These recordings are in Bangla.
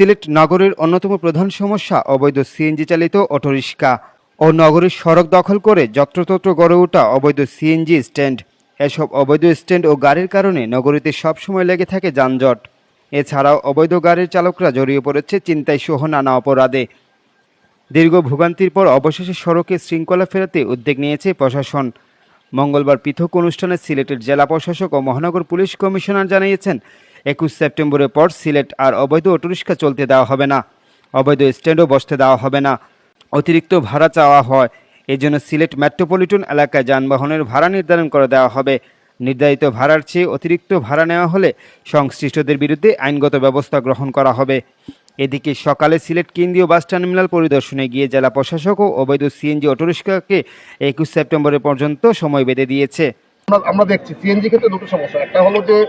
সিলেট নগরের অন্যতম প্রধান সমস্যা অবৈধ সিএনজি চালিত অটোরিক্সা ও নগরীর সড়ক দখল করে যত্রতত্র গড়ে ওঠা অবৈধ সিএনজি স্ট্যান্ড। এসব অবৈধ স্ট্যান্ড ও গাড়ির কারণে নগরীতে সবসময় লেগে থাকে যানজট। এছাড়াও অবৈধ গাড়ির চালকরা জড়িয়ে পড়েছে চিন্তায় সহ নানা অপরাধে। দীর্ঘ ভোগান্তির পর অবশেষে সড়কে শৃঙ্খলা ফেরাতে উদ্যোগ নিয়েছে প্রশাসন। মঙ্গলবার পৃথক অনুষ্ঠানে সিলেটের জেলা প্রশাসক ও মহানগর পুলিশ কমিশনার জানিয়েছেন একুশ সেপ্টেম্বরের পর সিলেট আর অবৈধ অটোরিক্সা চলতে দেওয়া হবে না। অবৈধ স্ট্যান্ডও বসতে দেওয়া হবে না। অতিরিক্ত ভাড়া চাওয়া হয়। এজন্য সিলেট মেট্রোপলিটন এলাকায় যানবাহনের ভাড়া নির্ধারণ করে দেওয়া হবে। নির্ধারিত ভাড়ার চেয়ে অতিরিক্ত ভাড়া নেওয়া হলে সংশ্লিষ্টদের বিরুদ্ধে আইনগত ব্যবস্থা গ্রহণ করা হবে। এদিকে সকালে সিলেট কেন্দ্রীয় বাস টার্মিনাল পরিদর্শনে গিয়ে জেলা প্রশাসক ও অবৈধ সিএনজি অটোরিক্সাকে একুশ সেপ্টেম্বরের পর্যন্ত সময় বেঁধে দিয়েছে। আমরা আমরা দেখছি। সিএনজি ক্ষেত্রে দুটো সমস্যা। একটা হলো যে,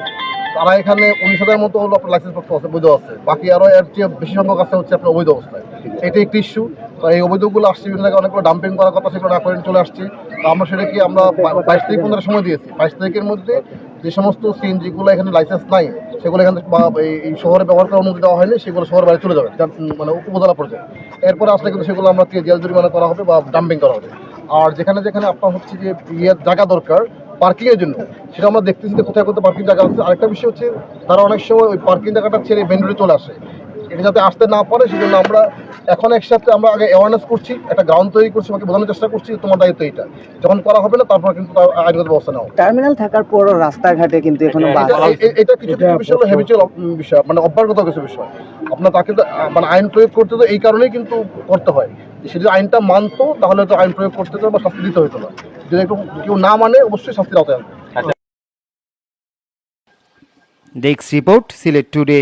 তারা এখানে উনিশ হাজার মতো হলো আপনার লাইসেন্স পত্র আছে বৈধ আছে। বাকি আরও এর চেয়ে বেশি সংখ্যক আছে হচ্ছে আপনার অবৈধ অবস্থায়। এটা একটি ইস্যু তো এই অবৈধগুলো আসছে, বিভিন্ন জায়গায় অনেকগুলো ডাম্পিং করার কথা সেগুলো না করে চলে আসছে। তো আমরা সেটা কি আমরা বাইশ তারিখ পর্যন্ত সময় দিয়েছি। বাইশ তারিখের মধ্যে যে সমস্ত সিএনজি গুলো এখানে লাইসেন্স নাই, সেগুলো এখানে এই- শহরে ব্যবহার করার অনুমতি দেওয়া হয়নি, সেগুলো শহর বাইরে চলে যাবে। মানে উপজেলা পর্যায়ে। এরপরে আসলে কিন্তু সেগুলো আমরা জেল জরিমানা করা হবে বা ডাম্পিং করা হবে। আর যেখানে যেখানে আপনার হচ্ছে যে ইয়ে জায়গা দরকার পার্কিং এর জন্য। সেটা আমরা দেখতেছি যে কোথায় কোথায় পার্কিং জায়গা আছে। আরেকটা বিষয় হচ্ছে, তারা অনেক সময় ওই পার্কিং জায়গাটা ছেড়ে মেন রোডে চলে আসে। এটা যাতে আসতে না পারে, সেজন্য আমরা এখন একসাথে আমরা আগে অ্যাওয়ারনেস করছি একটা গ্রাউন্ড তৈরি করছি বাকি বোঝানোর চেষ্টা করছি তোমার দায়িত্ব এটা যখন করা হবে না তারপর কিন্তু আইনগত ব্যবস্থা নেওয়া টার্মিনাল থাকার পরও রাস্তাঘাটে কিন্তু এখনও এটা- কিছু কিছু বিষয় হলো হ্যাবিচুয়াল বিষয় মানে অভ্যাসগত কিছু বিষয়। আপনার তাকে তো, মানে আইন প্রয়োগ করতে তো এই কারণেই কিন্তু করতে হয়। সে যদি আইনটা মানতো তাহলে তো আইন প্রয়োগ করতে বা শাস্তি দিতে হতো না। যদি একটু কেউ না মানে অবশ্যই শাস্তির আওতায় আনবে ডেস্ক রিপোর্ট সিলেট টুডে